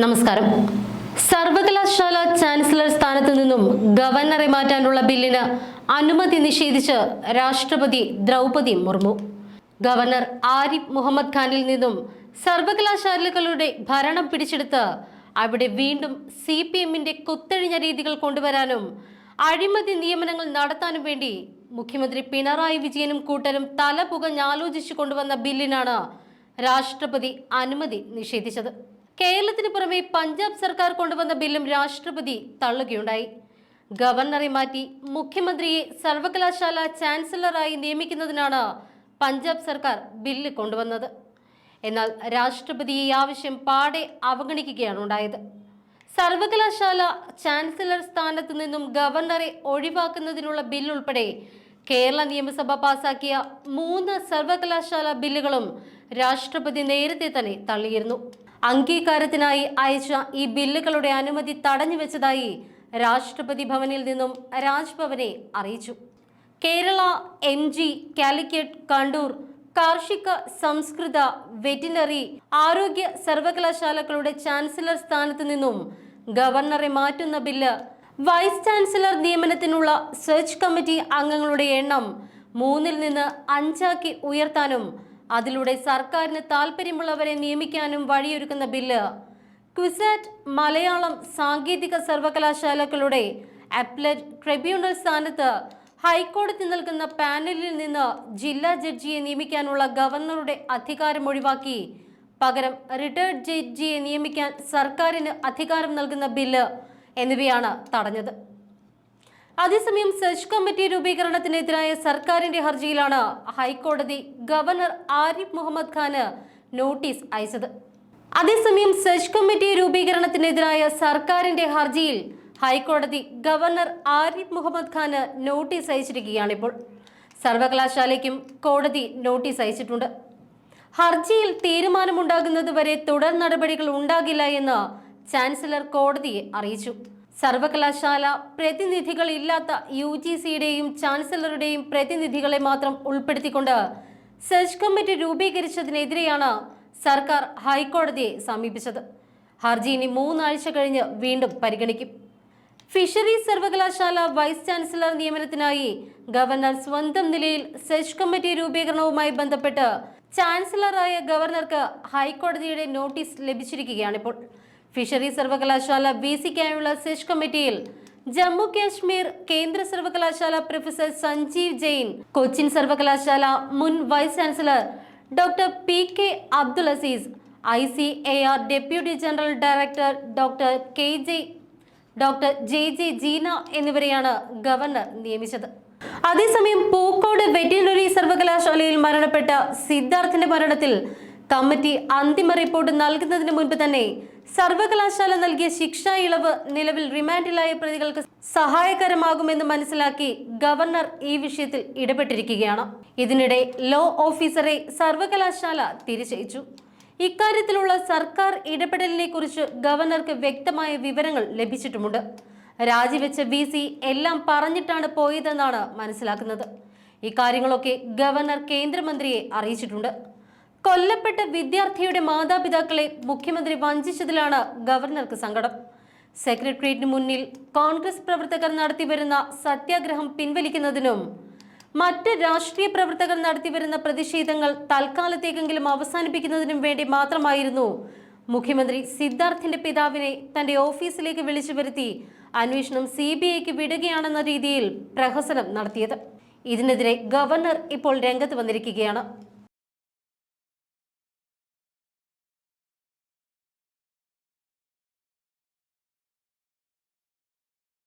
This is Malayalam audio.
നമസ്കാരം. സർവകലാശാല ചാൻസലർ സ്ഥാനത്ത് നിന്നും ഗവർണറെ മാറ്റാനുള്ള ബില്ലിന് അനുമതി നിഷേധിച്ച് രാഷ്ട്രപതി ദ്രൗപതി മുർമു. ഗവർണർ ആരിഫ് മുഹമ്മദ് ഖാനിൽ നിന്നും സർവകലാശാലകളുടെ ഭരണം പിടിച്ചെടുത്ത് അവിടെ വീണ്ടും സി പി എമ്മിന്റെ കുത്തഴിഞ്ഞ രീതികൾ കൊണ്ടുവരാനും അഴിമതി നിയമനങ്ങൾ നടത്താനും വേണ്ടി മുഖ്യമന്ത്രി പിണറായി വിജയനും കൂട്ടരും തല പുകഞ്ഞാലോചിച്ചു കൊണ്ടുവന്ന ബില്ലിനാണ് രാഷ്ട്രപതി അനുമതി നിഷേധിച്ചത്. കേരളത്തിന് പുറമെ പഞ്ചാബ് സർക്കാർ കൊണ്ടുവന്ന ബില്ലും രാഷ്ട്രപതി തള്ളുകയുണ്ടായി. ഗവർണറെ മാറ്റി മുഖ്യമന്ത്രിയെ സർവകലാശാല ചാൻസലറായി നിയമിക്കുന്നതിനാണ് പഞ്ചാബ് സർക്കാർ ബില്ല് കൊണ്ടുവന്നത്. എന്നാൽ രാഷ്ട്രപതി ഈ ആവശ്യം പാടെ അവഗണിക്കുകയാണ് ഉണ്ടായത്. സർവകലാശാല ചാൻസലർ സ്ഥാനത്ത് നിന്നും ഗവർണറെ ഒഴിവാക്കുന്നതിനുള്ള ബിൽ ഉൾപ്പെടെ കേരള നിയമസഭ പാസാക്കിയ മൂന്ന് സർവകലാശാല ബില്ലുകളും രാഷ്ട്രപതി നേരത്തെ തന്നെ തള്ളിയിരുന്നു. അംഗീകാരത്തിനായി അയച്ച ഈ ബില്ലുകളുടെ അനുമതി തടഞ്ഞു വെച്ചതായി രാഷ്ട്രപതി ഭവനിൽ നിന്നും രാജ്ഭവനെ അറിയിച്ചു. കേരള എം ജി കാലിക്കറ്റ് കണ്ടൂർ കാർഷിക സംസ്കൃത വെറ്റിനറി ആരോഗ്യ സർവകലാശാലകളുടെ ചാൻസലർ സ്ഥാനത്ത് നിന്നും ഗവർണറെ മാറ്റുന്ന ബില്ല് വൈസ് ചാൻസലർ നിയമനത്തിനുള്ള സെർച്ച് കമ്മിറ്റി അംഗങ്ങളുടെ എണ്ണം മൂന്നിൽ നിന്ന് അഞ്ചാക്കി ഉയർത്താനും അതിലൂടെ സർക്കാരിന് താൽപ്പര്യമുള്ളവരെ നിയമിക്കാനും വഴിയൊരുക്കുന്ന ബില്ല്. ക്വിസാറ്റ് മലയാളം സാങ്കേതിക സർവകലാശാലകളുടെ അപ്ലറ്റ് ട്രിബ്യൂണൽ സ്ഥാനത്ത് ഹൈക്കോടതി നൽകുന്ന പാനലിൽ നിന്ന് ജില്ലാ ജഡ്ജിയെ നിയമിക്കാനുള്ള ഗവർണറുടെ അധികാരം ഒഴിവാക്കി. പകരം റിട്ടയർഡ് ജഡ്ജിയെ നിയമിക്കാൻ സർക്കാരിന് അധികാരം നൽകുന്ന ബില്ല് എന്നിവയാണ് തടഞ്ഞത്. അതേസമയം സെർച്ച് കമ്മിറ്റി രൂപീകരണത്തിനെതിരായ സർക്കാരിന്റെ ഹർജിയിലാണ് ഹൈക്കോടതി ഗവർണർ ആരിഫ് മുഹമ്മദ് ഖാന് നോട്ടീസ് അയച്ചത്. അതേസമയം സെർച്ച് കമ്മിറ്റി രൂപീകരണത്തിനെതിരായ സർക്കാരിന്റെ ഹർജിയിൽ ഹൈക്കോടതി ഗവർണർ ആരിഫ് മുഹമ്മദ് ഖാന് നോട്ടീസ് അയച്ചിരിക്കുകയാണിപ്പോൾ. സർവകലാശാലയ്ക്കും കോടതി നോട്ടീസ് അയച്ചിട്ടുണ്ട്. ഹർജിയിൽ തീരുമാനമുണ്ടാകുന്നതുവരെ തുടർ നടപടികൾ ഉണ്ടാകില്ല എന്ന് ചാൻസലർ കോടതിയെ അറിയിച്ചു. സർവകലാശാല പ്രതിനിധികൾ ഇല്ലാത്ത യു ജി സിയുടെയും ചാൻസലറുടെയും പ്രതിനിധികളെ മാത്രം ഉൾപ്പെടുത്തിക്കൊണ്ട് സെർച്ച് കമ്മിറ്റി രൂപീകരിച്ചതിനെതിരെയാണ് സർക്കാർ ഹൈക്കോടതിയെ സമീപിച്ചത്. ഹർജി ഇനി മൂന്നാഴ്ച കഴിഞ്ഞ് വീണ്ടും പരിഗണിക്കും. ഫിഷറീസ് സർവകലാശാല വൈസ് ചാൻസലർ നിയമനത്തിനായി ഗവർണർ സ്വന്തം നിലയിൽ സെർച്ച് കമ്മിറ്റി രൂപീകരണവുമായി ബന്ധപ്പെട്ട് ചാൻസലറായ ഗവർണർക്ക് ഹൈക്കോടതിയുടെ നോട്ടീസ് ലഭിച്ചിരിക്കുകയാണിപ്പോൾ. ഫിഷറീസ് സർവകലാശാല ബി സിക്കായുള്ള സെഷ് കമ്മിറ്റിയിൽ ജമ്മു കാശ്മീർ കേന്ദ്ര സർവകലാശാല പ്രൊഫസർ സഞ്ജീവ് ജെയിൻ കൊച്ചിൻ സർവകലാശാല മുൻ vice chancellor doctor P K Abdul Azeez I C A R deputy general director doctor K J doctor J J Jeena എന്നിവരെയാണ് ഗവർണർ നിയമിച്ചത്. അതേസമയം പൂക്കോട് വെറ്റിനറി സർവകലാശാലയിൽ മരണപ്പെട്ട സിദ്ധാർത്ഥിന്റെ മരണത്തിൽ കമ്മിറ്റി അന്തിമ റിപ്പോർട്ട് നൽകുന്നതിന് മുൻപ് തന്നെ സർവകലാശാല നൽകിയ ശിക്ഷാ ഇളവ് നിലവിൽ റിമാൻഡിലായ പ്രതികൾക്ക് സഹായകരമാകുമെന്ന് മനസ്സിലാക്കി ഗവർണർ ഈ വിഷയത്തിൽ ഇടപെട്ടിരിക്കുകയാണ്. ഇതിനിടെ ലോ ഓഫീസറെ സർവകലാശാല തിരിച്ചയച്ചു. ഇക്കാര്യത്തിലുള്ള സർക്കാർ ഇടപെടലിനെ കുറിച്ച് ഗവർണർക്ക് വ്യക്തമായ വിവരങ്ങൾ ലഭിച്ചിട്ടുമുണ്ട്. രാജിവെച്ച വി സി എല്ലാം പറഞ്ഞിട്ടാണ് പോയതെന്നാണ് മനസ്സിലാക്കുന്നത്. ഇക്കാര്യങ്ങളൊക്കെ ഗവർണർ കേന്ദ്രമന്ത്രിയെ അറിയിച്ചിട്ടുണ്ട്. കൊല്ലപ്പെട്ട വിദ്യാർത്ഥിയുടെ മാതാപിതാക്കളെ മുഖ്യമന്ത്രി വഞ്ചിച്ചതിലാണ് ഗവർണർക്ക് സങ്കടം. സെക്രട്ടേറിയറ്റിന് മുന്നിൽ കോൺഗ്രസ് പ്രവർത്തകർ നടത്തിവരുന്ന സത്യാഗ്രഹം പിൻവലിക്കുന്നതിനും മറ്റ് രാഷ്ട്രീയ പ്രവർത്തകർ നടത്തിവരുന്ന പ്രതിഷേധങ്ങൾ തൽക്കാലത്തേക്കെങ്കിലും അവസാനിപ്പിക്കുന്നതിനും വേണ്ടി മാത്രമായിരുന്നു. മുഖ്യമന്ത്രി സിദ്ധാർത്ഥിന്റെ പിതാവിനെ തന്റെ ഓഫീസിലേക്ക് വിളിച്ചു വരുത്തി അന്വേഷണം സി ബി ഐക്ക് വിടുകയാണെന്ന രീതിയിൽ പ്രഹസനം നടത്തിയത്. ഇതിനെതിരെ ഗവർണർ ഇപ്പോൾ രംഗത്ത് വന്നിരിക്കുകയാണ്.